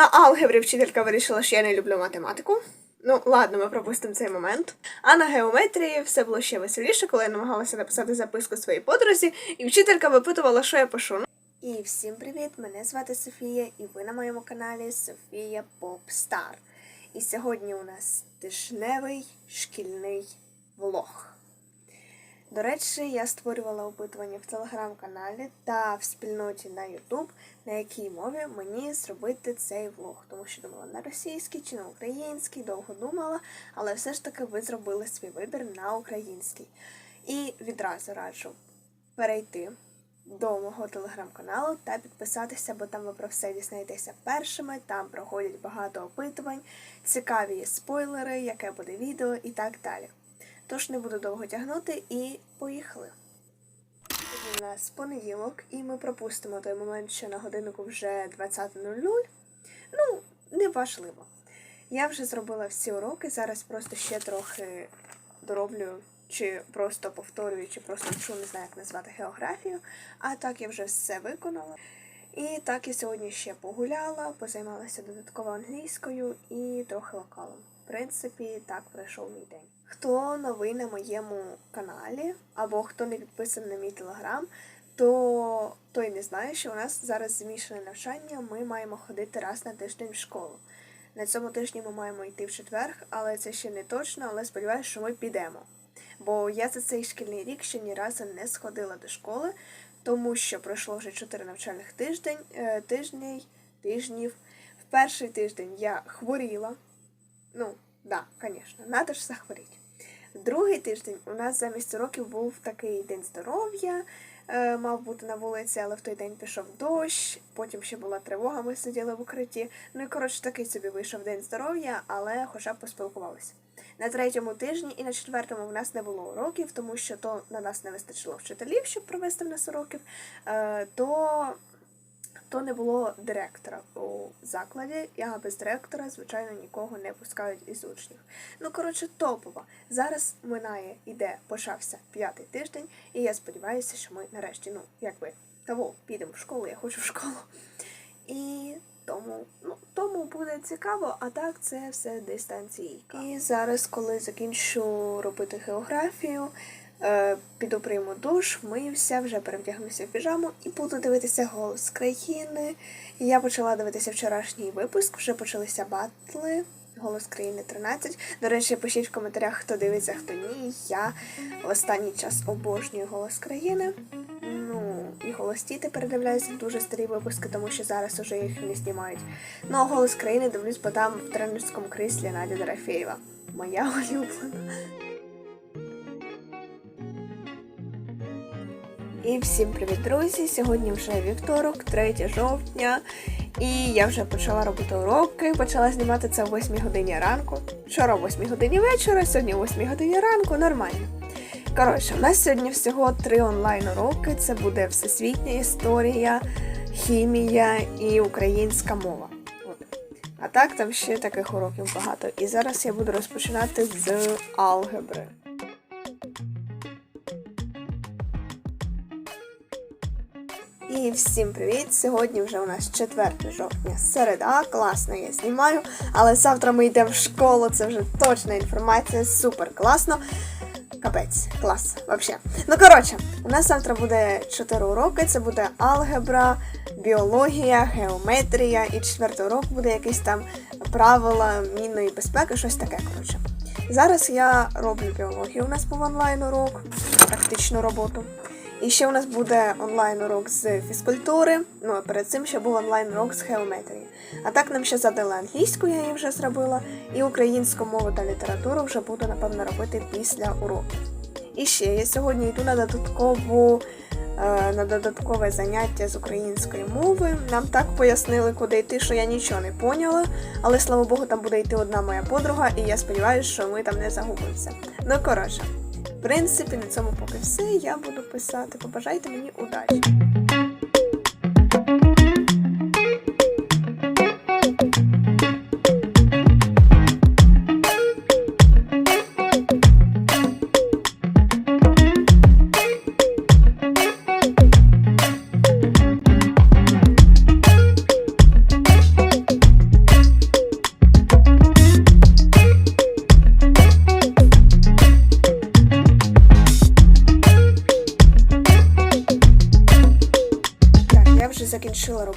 На алгебрі вчителька вирішила, що я не люблю математику. Ну, ладно, ми пропустимо цей момент. А на геометрії все було ще веселіше, коли я намагалася написати записку своїй подрузі, і вчителька випитувала, що я пишу. І всім привіт! Мене звати Софія, і ви на моєму каналі Софія Попстар. І сьогодні у нас тижневий шкільний влог. До речі, я створювала опитування в телеграм-каналі та в спільноті на Ютуб, на якій мові мені зробити цей влог, тому що думала на російській чи на українській, довго думала, але все ж таки ви зробили свій вибір на український. І відразу раджу перейти до мого телеграм-каналу та підписатися, бо там ви про все дізнаєтеся першими, там проходять багато опитувань, цікаві спойлери, яке буде відео і так далі. Тож не буду довго тягнути і поїхали. У нас понеділок, і ми пропустимо той момент, що на годиннику вже 20.00. Ну, не важливо. Я вже зробила всі уроки, зараз просто ще трохи дороблю, чи просто повторюю, чи просто вчу, не знаю, як назвати географію. А так я вже все виконала. І так я сьогодні ще погуляла, позаймалася додатково англійською і трохи вокалом. В принципі, так пройшов мій день. Хто новий на моєму каналі, або хто не підписаний на мій телеграм, то той не знає, що у нас зараз змішане навчання. Ми маємо ходити раз на тиждень в школу. На цьому тижні ми маємо йти в четвер, але це ще не точно, але сподіваюся, що ми підемо. Бо я за цей шкільний рік ще ні разу не сходила до школи, тому що пройшло вже 4 навчальних тиждень, е, тижнів, тижнів. В перший тиждень я хворіла. Ну, да, звісно, надо ж захворіти. Другий тиждень у нас замість уроків був такий день здоров'я, е, мав бути на вулиці, але в той день пішов дощ, потім ще була тривога, ми сиділи в укритті. Ну і коротше такий собі вийшов день здоров'я, але хоча б поспілкувалися. На третьому тижні і на четвертому в нас не було уроків, тому що то на нас не вистачило вчителів, щоб провести в нас уроків, е, то, то не було директора у закладі. Я без директора, звичайно, нікого не пускають із учнів. Ну, коротше, топово. Зараз минає, іде, почався п'ятий тиждень, і я сподіваюся, що ми нарешті, ну, якби того, підемо в школу, я хочу в школу. І тому, ну, тому буде цікаво, а так це все дистанційка. І зараз, коли закінчу робити географію, піду прийму душ, вмиюся, вже перевдягнуся в піжаму і буду дивитися голос країни. Я почала дивитися вчорашній випуск, вже почалися батли. Голос країни 13. До речі, пишіть в коментарях, хто дивиться, хто ні. Я в останній час обожнюю голос країни. Ну, і голос тіти передивляюся дуже старі випуски, тому що зараз уже їх не знімають. Ну, а голос країни дивлюсь, бо там в тренерському кріслі Надя Дорофєєва. Моя улюблена. І всім привіт, друзі! Сьогодні вже вівторок, 3 жовтня, і я вже почала робити уроки, почала знімати це о 8 годині ранку. Вчора о 8 годині вечора, сьогодні о 8 годині ранку, нормально. Коротше, у нас сьогодні всього три онлайн уроки. Це буде всесвітня історія, хімія і українська мова. А так там ще таких уроків багато. І зараз я буду розпочинати з алгебри. І всім привіт! Сьогодні вже у нас 4 жовтня, середа, класно я знімаю, але завтра ми йдемо в школу, це вже точна інформація, супер класно. Капець, клас, взагалі. Ну, коротше, у нас завтра буде 4 уроки, це буде алгебра, біологія, геометрія, і четвертий урок буде якийсь там правила мінної безпеки, щось таке, коротше. Зараз я роблю біологію, у нас був онлайн урок, практичну роботу. І ще у нас буде онлайн-урок з фізкультури. Ну а перед цим ще був онлайн-урок з геометрії. А так нам ще задали англійську, я її вже зробила, і українську мову та літературу вже буду, напевно, робити після уроку. І ще я сьогодні йду на додаткову. е, На додаткове заняття з української мови. Нам так пояснили, куди йти, що я нічого не поняла. Але слава Богу, там буде йти одна моя подруга, і я сподіваюся, що ми там не загубимося. Ну коротше, принципі, на цьому поки все. Я буду писати. Побажайте мені удачі.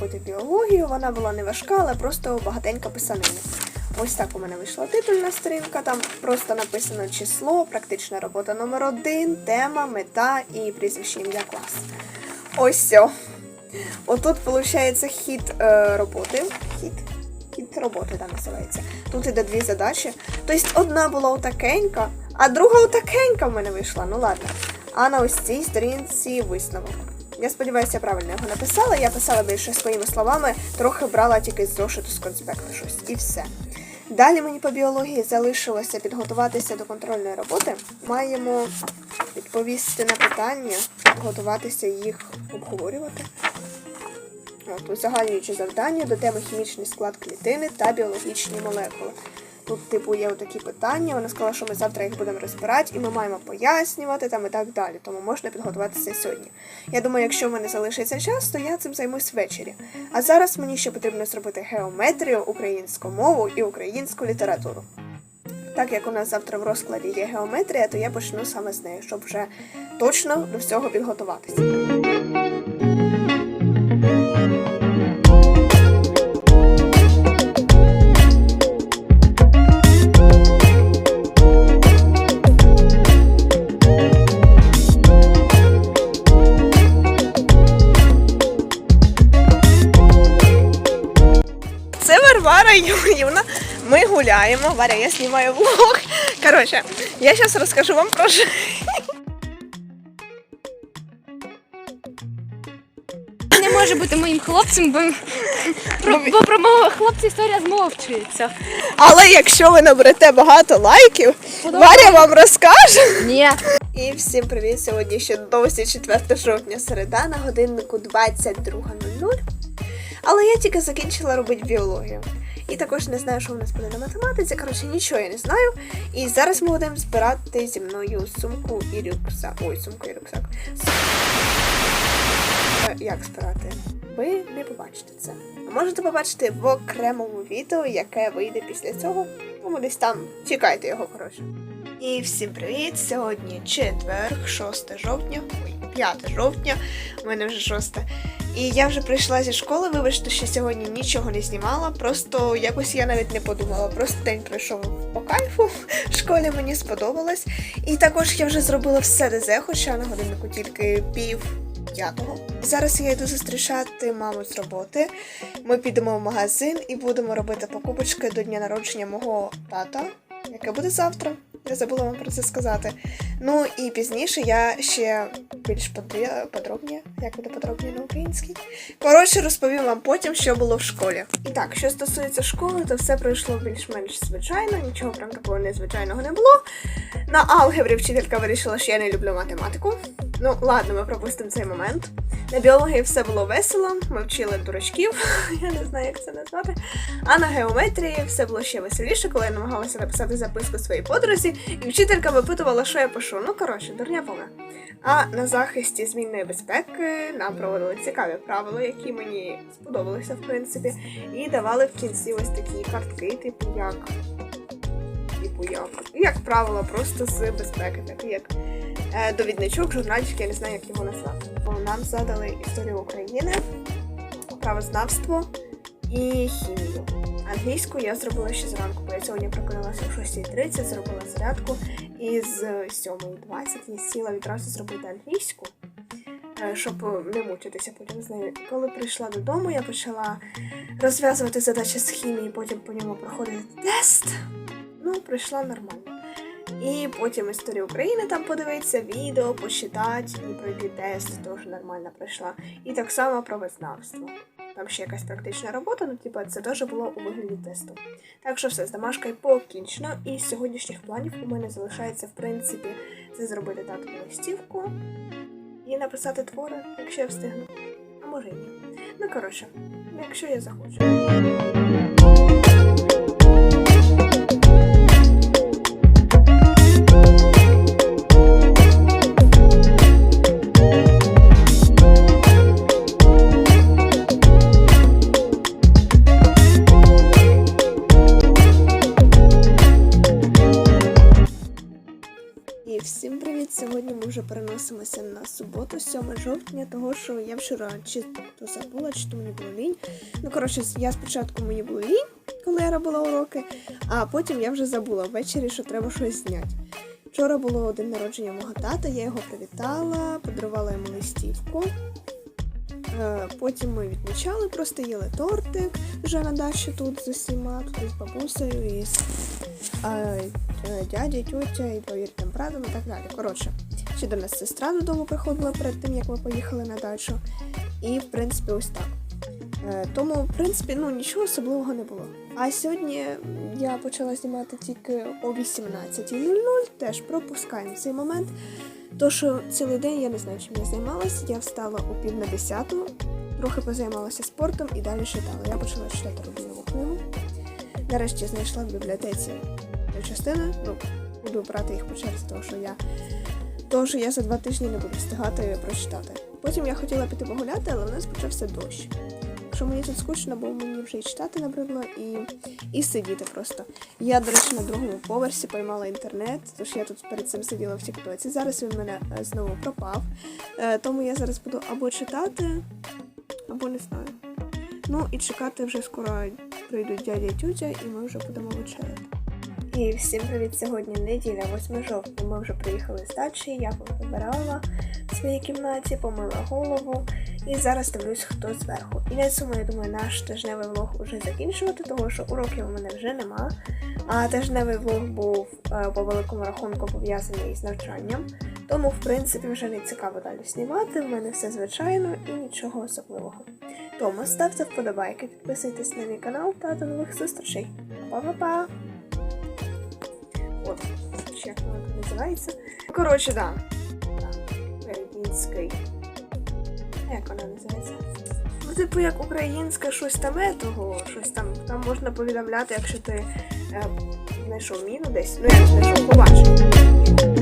Робити біологію. Вона була не важка, але просто багатенька писанина. Ось так у мене вийшла титульна сторінка. Там просто написано число, практична робота номер один, тема, мета і прізвище ім'я клас. Ось все. Отут виходить хід е, роботи. Хід. Хід роботи там називається. Тут іде дві задачі. Тобто одна була отакенька, а друга отакенька в мене вийшла. Ну ладно. А на ось цій сторінці висновок. Я сподіваюся, я правильно його написала. Я писала більше своїми словами, трохи брала тільки з зошиту з конспекту щось. І все. Далі мені по біології залишилося підготуватися до контрольної роботи. Маємо відповісти на питання, підготуватися їх обговорювати. От, узагальнюючи завдання до теми хімічний склад клітини та біологічні молекули. Тут, типу, є отакі питання. Вона сказала, що ми завтра їх будемо розбирати, і ми маємо пояснювати там і так далі. Тому можна підготуватися сьогодні. Я думаю, якщо в мене залишиться час, то я цим займусь ввечері. А зараз мені ще потрібно зробити геометрію, українську мову і українську літературу. Так як у нас завтра в розкладі є геометрія, то я почну саме з неї, щоб вже точно до всього підготуватися. Гуляємо. Варя, я знімаю влог. Коротше, я зараз розкажу вам про ж- не може бути моїм хлопцем, бо про, бо про мого хлопця історія змовчується. Але якщо ви наберете багато лайків, Варя вам розкаже. Ні. І всім привіт! Сьогодні ще досі 4 жовтня середа на годиннику 22.00. Але я тільки закінчила робити біологію. І також не знаю, що у нас буде на математиці. Коротше, нічого я не знаю. І зараз ми будемо збирати зі мною сумку і рюкзак. Ой, сумку і рюкзак. Е, Як збирати? Ви не побачите це. Можете побачити в окремому відео, яке вийде після цього. Тому десь там чекайте його, коротше. І всім привіт! Сьогодні четверг, 6 жовтня, ой, 5 жовтня, у мене вже 6. І я вже прийшла зі школи, вибачте, що сьогодні нічого не знімала. Просто якось я навіть не подумала. Просто день пройшов по кайфу. В школі мені сподобалось. І також я вже зробила все ДЗ, хоча на годиннику тільки пів п'ятого. Зараз я йду зустрічати маму з роботи. Ми підемо в магазин і будемо робити покупочки до дня народження мого тата, яке буде завтра. Я забула вам про це сказати. Ну і пізніше я ще більш подробні, як буде подробні на українській. Коротше, розповім вам потім, що було в школі. І так, що стосується школи, то все пройшло більш-менш звичайно, нічого прям такого незвичайного не було. На алгебрі вчителька вирішила, що я не люблю математику. Ну, ладно, ми пропустимо цей момент. На біології все було весело, ми вчили дурачків, я не знаю, як це назвати. А на геометрії все було ще веселіше, коли я намагалася написати записку своїй подрузі, і вчителька випитувала, що я пишу. Ну, коротше, дурня повна. А на захисті змінної безпеки нам проводили цікаві правила, які мені сподобалися, в принципі, і давали в кінці ось такі картки, типу як. Як. Як правило, просто з безпеки, такі як е, довідничок, журнальчик, я не знаю, як його назвати. Бо Нам задали історію України, правознавство і хімію. Англійську я зробила ще зранку, бо я сьогодні прокинулася о 6.30, зробила зарядку, і з 7.20 я сіла відразу зробити англійську, е, щоб не мучитися потім з нею. Коли прийшла додому, я почала розв'язувати задачі з хімії, потім по ньому проходити тест. Ну, пройшла нормально. І потім історію України там подивитися, відео, почитати і пройти тест, теж нормально пройшла. І так само правознавство. Там ще якась практична робота, ну типа це теж було у вигляді тесту. Так що все, з домашкою покінчено. І з сьогоднішніх планів у мене залишається, в принципі, це зробити тату листівку і написати твори, якщо я встигну. А може і ні. Ну коротше, якщо я захочу. Привіт! Сьогодні ми вже переносимося на суботу, 7 жовтня, того що я вчора чи то забула, чи то мені було лінь. Ну, коротше, я спочатку мені було лінь, коли я робила уроки, а потім я вже забула ввечері, що треба щось зняти. Вчора було день народження мого тата, я його привітала, подарувала йому листівку. Е, Потім ми відмічали, просто їли тортик вже на дачі тут з усіма, тут із бабусею, із е, е, дядя, тьотя і двоюрідним братом і так далі. Коротше, ще до нас сестра додому приходила перед тим, як ми поїхали на дачу. І, в принципі, ось так. Е, Тому, в принципі, ну нічого особливого не було. А сьогодні я почала знімати тільки о 18.00, теж пропускаємо цей момент. То, що цілий день я не знаю, чим я займалася. Я встала о пів на десяту, трохи позаймалася спортом і далі читала. Я почала читати Рубінову книгу. Нарешті знайшла в бібліотеці дві частини. Ну, буду брати їх по черзі, тому що я того, що я за два тижні не буду встигати прочитати. Потім я хотіла піти погуляти, але в нас почався дощ. Що мені тут скучно, бо мені вже і читати набридло, і, і сидіти просто. Я, до речі, на другому поверсі поймала інтернет, тож я тут перед цим сиділа в Тіктоці. Зараз він в мене е, знову пропав. Е, тому я зараз буду або читати, або не знаю. Ну і чекати вже скоро прийдуть дядя і тютя, і ми вже будемо вечеряти. І всім привіт! Сьогодні неділя, 8 жовтня. Ми вже приїхали з дачі, я повибирала в своїй кімнаті, помила голову і зараз дивлюсь, хто зверху. І на цьому, я думаю, наш тижневий влог уже закінчувати, тому що уроків у мене вже нема. А тижневий влог був е, по великому рахунку пов'язаний з навчанням. Тому, в принципі, вже не цікаво далі знімати. В мене все звичайно і нічого особливого. Тому ставте вподобайки, підписуйтесь на мій канал та до нових зустрічей. Па-па-па! Називається. Коротше, да. Український. Як вона називається? Ну, типу, як українське щось там етого, щось там. Там можна повідомляти, якщо ти е, знайшов міну десь. Ну, я знайшов, побачив.